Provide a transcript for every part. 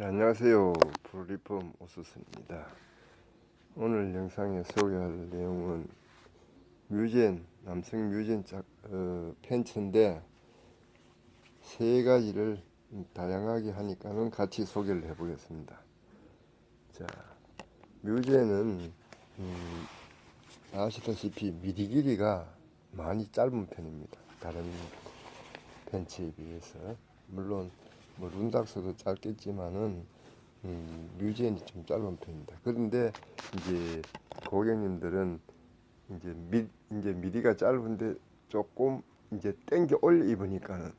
자, 안녕하세요. 프로리폼 오수선입니다. 오늘 영상에 소개할 내용은 뮤젠, 남성 뮤젠 짝, 어, 팬츠인데 세 가지를 다양하게 하니까는 같이 소개를 해보겠습니다. 자, 뮤젠은 음, 아시다시피 미디 길이가 많이 짧은 편입니다. 다른 팬츠에 비해서 물론 뭐 룬닥스도 짧겠지만은 음, 뮤지엔이 좀 짧은 편입니다. 그런데 이제 고객님들은 이제 미 이제 미디가 짧은데 조금 이제 땡겨 올려 입으니까는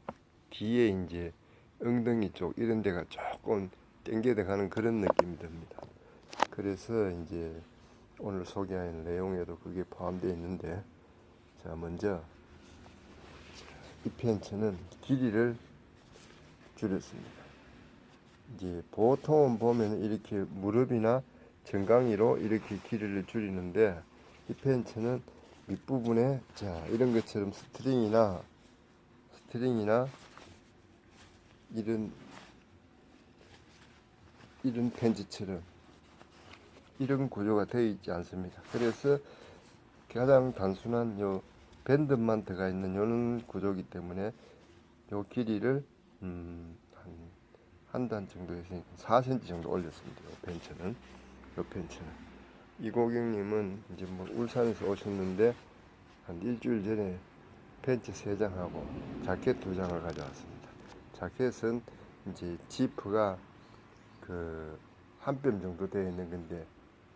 뒤에 이제 엉덩이 쪽 이런 데가 조금 땡겨 들어가는 그런 느낌이 듭니다. 그래서 이제 오늘 소개할 내용에도 그게 포함되어 있는데 자 먼저 이 팬츠는 길이를 줄였습니다. 이제 보통은 보면 이렇게 무릎이나 정강이로 이렇게 길이를 줄이는데 이 팬츠는 밑부분에 자 이런 것처럼 스트링이나 스트링이나 이런 이런 팬츠처럼 이런 구조가 되어 있지 않습니다. 그래서 가장 단순한 요 밴드만 들어가 있는 요런 구조이기 때문에 요 길이를 음, 한단 정도 했으니까 4cm 정도 올렸습니다. 요 벤츠는 요 벤츠는 이 고객님은 이제 뭐 울산에서 오셨는데 한 일주일 전에 벤츠 세 장하고 자켓 두 장을 가져왔습니다. 자켓은 이제 지프가 그 한 뼘 정도 되어 있는 건데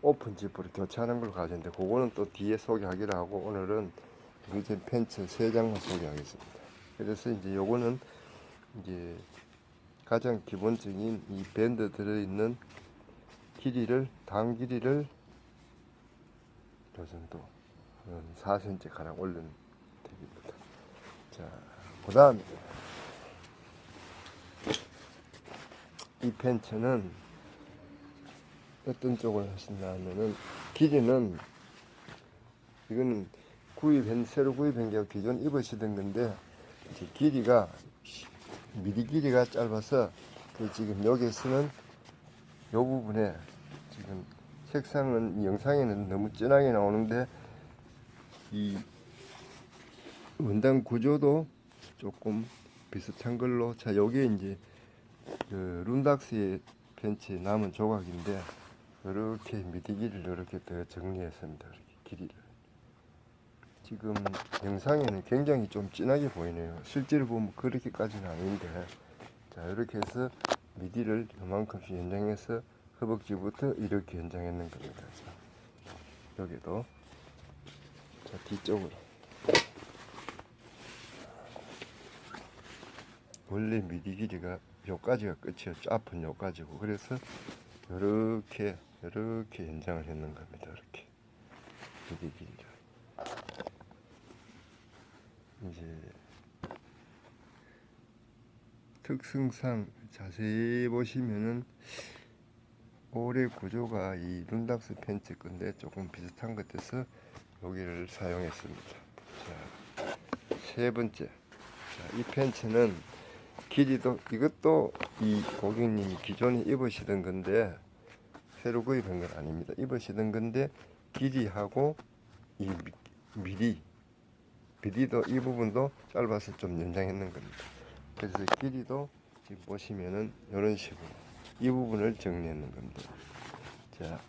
오픈 지프로 교체하는 걸 가졌는데 그거는 또 뒤에 소개하기로 하고 오늘은 이제 팬츠 세 장만 소개하겠습니다. 그래서 이제 요거는 이제 가장 기본적인 이 밴드 들어있는 길이를 당 길이를 요 정도 한 4cm 가량 올리는 됩니다. 자, 그 다음 이 팬츠는 어떤 쪽을 하신다 하면은 길이는 이거는 구입한 새로 구입한 게 기존 입으시던 건데 길이가 미리 길이가 짧아서 그 지금 여기서는 요 부분에 지금 색상은 이 영상에는 너무 진하게 나오는데 이 원단 구조도 조금 비슷한 걸로. 자 요게 이제 그 룬닥스의 벤츠 남은 조각인데 이렇게 미디 길이를 이렇게 더 정리했습니다. 이렇게 길이를 지금 영상에는 굉장히 좀 진하게 보이네요. 실제로 보면 그렇게까지는 아닌데 자 이렇게 해서 미디를 이만큼씩 연장해서 허벅지부터 이렇게 연장했는 겁니다. 자, 여기도 자 뒤쪽으로 원래 미디 길이가 요까지가 끝이었죠. 앞은 요까지고 그래서 이렇게 이렇게 연장을 했는 겁니다. 이렇게 미디 길이를. 이제 특성상 자세히 보시면은 올해 구조가 이 룬닥스 팬츠 건데 조금 비슷한 것 같아서 여기를 사용했습니다. 자, 세 번째. 자, 이 팬츠는 길이도 이것도 이 고객님이 기존에 입으시던 건데 새로 구입한 건 아닙니다. 입으시던 건데 길이하고 이 미- 미리 길이도 이 부분도 짧아서 좀 연장했는 겁니다. 그래서 길이도 지금 보시면은 이런 식으로 이 부분을 정리했는 겁니다. 자,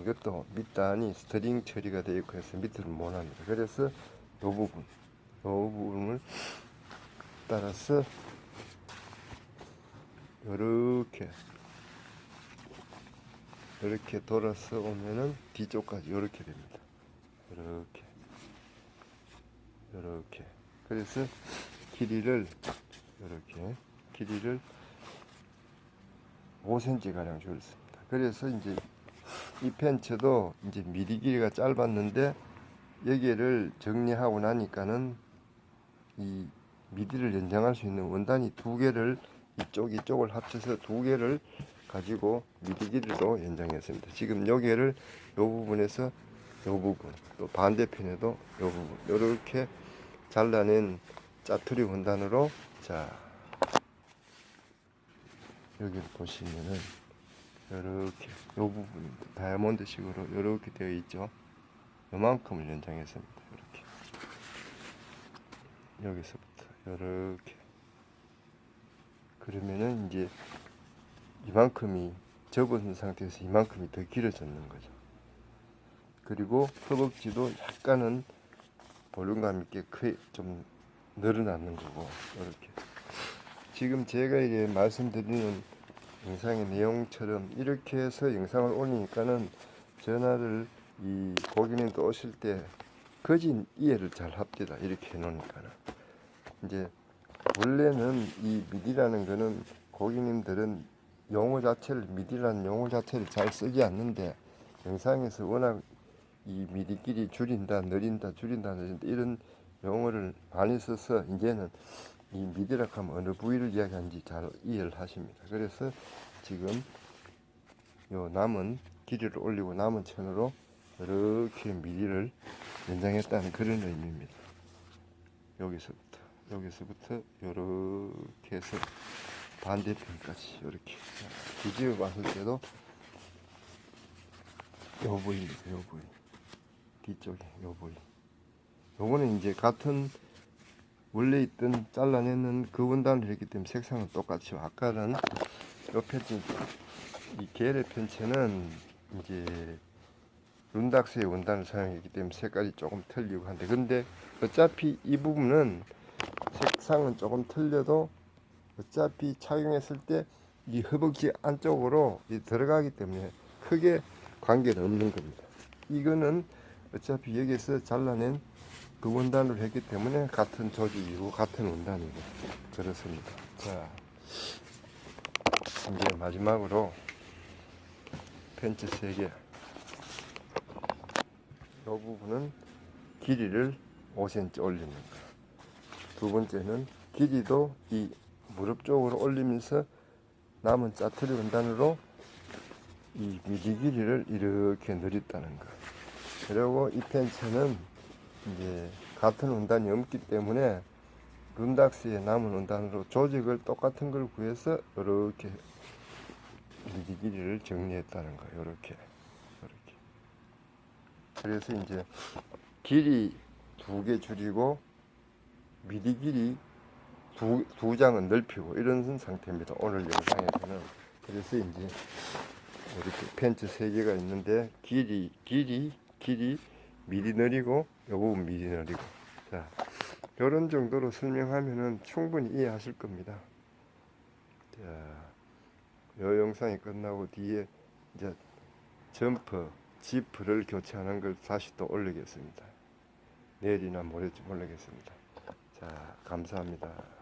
이것도 밑단이 스트링 처리가 되어 있고 해서 밑으로 못 합니다. 그래서 이 부분, 이 부분을 따라서 이렇게 이렇게 돌아서 오면은 뒤쪽까지 이렇게 됩니다. 이렇게. 이렇게 그래서 길이를 이렇게 길이를 5cm 가량 줄였습니다. 그래서 이제 이 팬츠도 이제 미리 길이가 짧았는데 여기를 정리하고 나니까는 이 미디를 연장할 수 있는 원단이 두 개를 이쪽 이쪽을 합쳐서 두 개를 가지고 미디 길이도 연장했습니다. 지금 여기를 이 부분에서 요 부분 또 반대편에도 요 부분 이렇게 잘라낸 짜투리 원단으로 자 여기를 보시면은 이렇게 요 부분 다이아몬드 식으로 이렇게 되어 있죠. 요만큼을 연장했습니다. 이렇게 여기서부터 이렇게 그러면은 이제 이만큼이 접은 상태에서 이만큼이 더 길어졌는 거죠. 그리고 허벅지도 약간은 볼륨감 있게 크게 좀 늘어나는 거고 이렇게. 지금 제가 이제 말씀드리는 영상의 내용처럼 이렇게 해서 영상을 올리니까는 전화를 이 고객님도 오실 때 거진 이해를 잘 합니다 이렇게 해놓으니까는. 이제 원래는 이 미디라는 거는 고객님들은 용어 자체를 미디라는 용어 자체를 잘 쓰지 않는데 영상에서 워낙 이 미디끼리 줄인다 느린다 줄인다 느린다 이런 용어를 많이 써서 이제는 이 미디락 하면 어느 부위를 이야기하는지 잘 이해를 하십니다. 그래서 지금 요 남은 길이를 올리고 남은 천으로 이렇게 미디를 연장했다는 그런 의미입니다. 여기서부터 여기서부터 이렇게 해서 반대편까지 이렇게 뒤집어 봤을 때도 요 부위입니다. 요 부위 뒤쪽에 요 부위 요거는 이제 같은 원래 있던 잘라내는 그 원단을 했기 때문에 색상은 똑같죠. 아까는 요 펜치 이 게레 펜체는 이제 룬닥스의 원단을 사용했기 때문에 색깔이 조금 틀리고 한데 근데 어차피 이 부분은 색상은 조금 틀려도 어차피 착용했을 때 이 허벅지 안쪽으로 이 들어가기 때문에 크게 관계는 없는 겁니다. 이거는 어차피 여기서 잘라낸 그 원단을 했기 때문에 같은 조직이고 같은 원단이고 그렇습니다. 자, 이제 마지막으로 펜치 3개. 이 부분은 길이를 5cm 올리는 거. 두 번째는 길이도 이 무릎 쪽으로 올리면서 남은 짜투리 원단으로 이 미디 길이를 이렇게 늘렸다는 거. 그리고 이 펜츠는 이제 같은 원단이 없기 때문에 룬닥스의 남은 원단으로 조직을 똑같은 걸 구해서 이렇게 미디 길이를 정리했다는 거예요. 이렇게 이렇게. 그래서 이제 길이 두 개 줄이고 미디 길이 두, 두 장은 넓히고 이런 상태입니다. 오늘 영상에서는 그래서 이제 이렇게 펜츠 세 개가 있는데 길이 길이 길이 미리 느리고 요 부분 미리 느리고. 자 요런 정도로 설명하면은 충분히 이해하실 겁니다. 자요 영상이 끝나고 뒤에 이제 점퍼 지프를 교체하는 걸 다시 또 올리겠습니다. 내일이나 모레쯤 올리겠습니다. 자 감사합니다